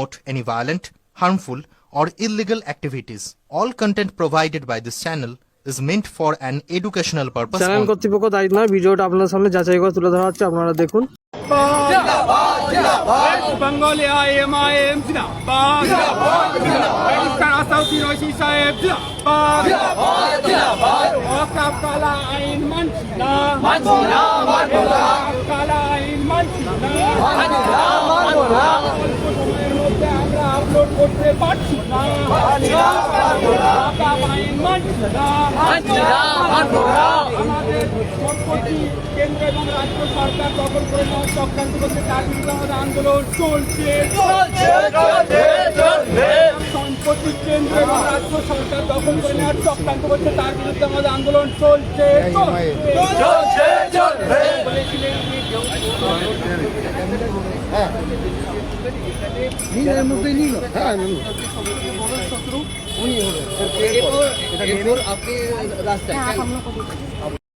promote any violent, harmful, or illegal activities. All content provided by this channel is meant for an educational purpose channel কর্তৃপক্ষ দায়িত্ব নয় ভিডিওটা আপনার সামনে যাচাই করে তুলে ধরা হচ্ছে আপনারা দেখুন। বেঙ্গলি আইএমআইএম জিন্দাবাদ পাকিস্তান আসাউদ্দিন ওসি সাহেব জিন্দাবাদ ওয়াকাব কালা আইন মানছি না ওয়াকাব কালা আইন মানছি না করতে পারছি না ওয়াকাব আইন মানছি না আমাদের সম্পত্তি কেন্দ্র এবং রাজ্য সরকার দখল করে নেওয়ার চক্রান্ত করছে তার বিরুদ্ধে আমাদের আন্দোলন চলছে সম্পত্তি কেন্দ্র এবং রাজ্য সরকার দখল করে নেওয়ার চক্রান্ত করছে তার বিরুদ্ধে আমাদের আন্দোলন চলছে বলেছিলেন এরপর আপনি রাস্তায়